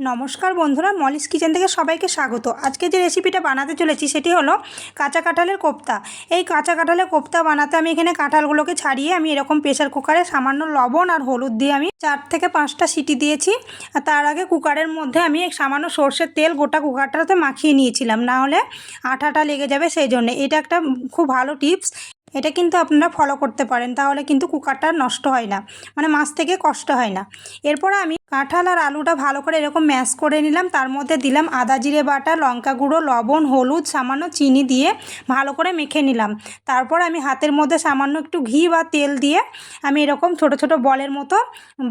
নমস্কার বন্ধুরা, Molly's kitchen থেকে সবাইকে স্বাগত। আজকে যে রেসিপিটা বানাতে চলেছি সেটি হলো কাঁচা কাঁঠালের কোপ্তা। এই কাঁচা কাঁঠালের কোপ্তা বানাতে আমি এখানে কাঁঠালগুলোকে ছাড়িয়ে আমি এরকম প্রেশার কুকারে সামান্য লবণ আর হলুদ দিয়ে আমি চার থেকে পাঁচটা সিটি দিয়েছি। আর তার আগে কুকারের মধ্যে আমি সামান্য সর্ষের তেল গোটা কুকারটাতে মাখিয়ে নিয়েছিলাম। না হলে আঠাটা লেগে যাবে সেই জন্য। এটা একটা খুব ভালো টিপস এটা কিন্তু আপনারা ফলো করতে পারেন, তাহলে কিন্তু কুকারটা নষ্ট হয় না। মানে মাছ থেকে কষ্ট হয় না। এরপর আমি কাঁঠাল আর আলুটা ভালো করে এরকম ম্যাশ করে নিলাম। তার মধ্যে দিলাম আদা জিরে বাটা, লঙ্কা গুঁড়ো, লবণ, হলুদ, সামান্য চিনি দিয়ে ভালো করে মেখে নিলাম। তারপর আমি হাতের মধ্যে সামান্য একটু ঘি বা তেল দিয়ে আমি এরকম ছোট ছোট বলের মতো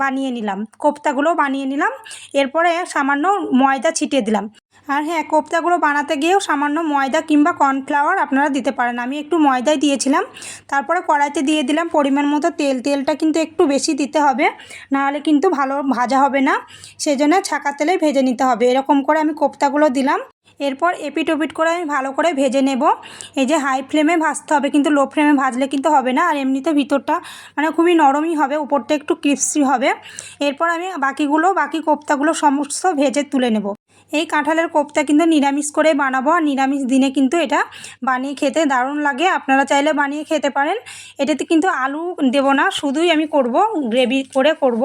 বানিয়ে নিলাম। কোপ্তাগুলো বানিয়ে নিলাম। এরপরে সামান্য ময়দা ছিটিয়ে দিলাম। আর হ্যাঁ কোপ্তাগুলো বানাতে গিয়েও সামান্য ময়দা কিংবা কর্নফ্লাওয়ার আপনারা দিতে পারেন। আমি একটু ময়দাই দিয়েছিলাম। তারপরে কড়াইতে দিয়ে দিলাম পরিমাণ মতো তেল। তেলটা কিন্তু একটু বেশি দিতে হবে, নাহলে কিন্তু ভালো ভাজা হবে না। সেই জন্য ছাকা তেলে ভেজে নিতে হবে। এরকম করে আমি কোপ্তাগুলো দিলাম। এরপর এপিট ওপিট করে আমি ভালো করে ভেজে নেব। এই যে হাই ফ্লেমে ভাজতে হবে, কিন্তু লো ফ্লেমে ভাজলে কিন্তু হবে না। আর এমনিতে ভিতরটা মানে খুবই নরমই হবে, উপরটা একটু ক্রিপসি হবে। এরপর আমি বাকিগুলো, বাকি কোপ্তাগুলো সমস্ত ভেজে তুলে নেব। এই কাঁঠালের কোপ্তা কিন্তু নিরামিষ করে বানাবো আর নিরামিষ দিনে কিন্তু এটা বানিয়ে খেতে দারুণ লাগে। আপনারা চাইলে বানিয়ে খেতে পারেন। এটাতে কিন্তু আলু দেব না, শুধুই আমি করব, গ্রেভি করে করব।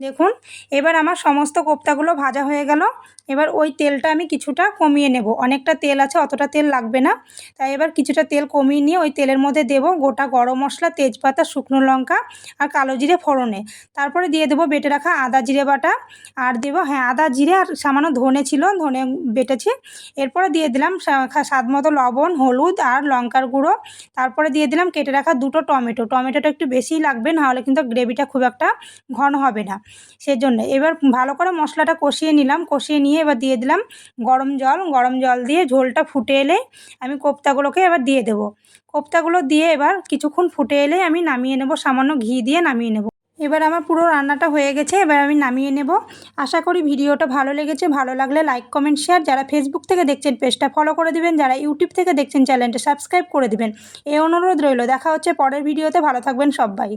দেখুন, এবার আমার সমস্ত কোপ্তাগুলো ভাজা হয়ে গেল। এবার ওই তেলটা আমি কিছুটা কমিয়ে নেব। অনেকটা তেল আছে, অতটা তেল লাগবে না। তাই এবার কিছুটা তেল কমিয়ে নিয়ে ওই তেলের মধ্যে দেব গোটা গরম মশলা, তেজপাতা, শুকনো লঙ্কা আর কালো জিরে ফোড়নে। তারপরে দিয়ে দেবো বেটে রাখা আদা জিরে বাটা। আর দেবো হ্যাঁ আদা জিরে আর সামান্য ধনে ছিল ধনে বেটেছি। এরপরে দিয়ে দিলাম স্বাদ মতো লবণ, হলুদ আর লঙ্কার গুঁড়ো। তারপরে দিয়ে দিলাম কেটে রাখা দুটো টমেটো। টমেটোটা একটু বেশিই লাগবে, নাহলে কিন্তু গ্রেভিটা খুব একটা ঘন হবে না। সেজন্য এবার ভালো করে মশলাটা কষিয়ে নিলাম। কষিয়ে নিয়ে এবার দিয়ে দিলাম গরম জল। গরম জল দিয়ে ঝোলটা ফুটে এলে আমি কোপ্তাগুলোকে এবার দিয়ে দেবো। কোপ্তাগুলো দিয়ে এবার কিছুক্ষণ ফুটে এলে আমি নামিয়ে নেব, সামান্য ঘি দিয়ে নামিয়ে নেব। এবার আমার পুরো রান্নাটা হয়ে গেছে, এবার আমি নামিয়ে নেব। আশা করি ভিডিওটা ভালো লেগেছে, ভালো লাগলে লাইক কমেন্ট শেয়ার যারা ফেসবুক থেকে দেখছেন পেজটা ফলো করে দিবেন, যারা ইউটিউব থেকে দেখছেন চ্যানেলটা সাবস্ক্রাইব করে দিবেন। এই অনুরোধ রইল, দেখা হচ্ছে পরের ভিডিওতে, ভালো থাকবেন সবাই।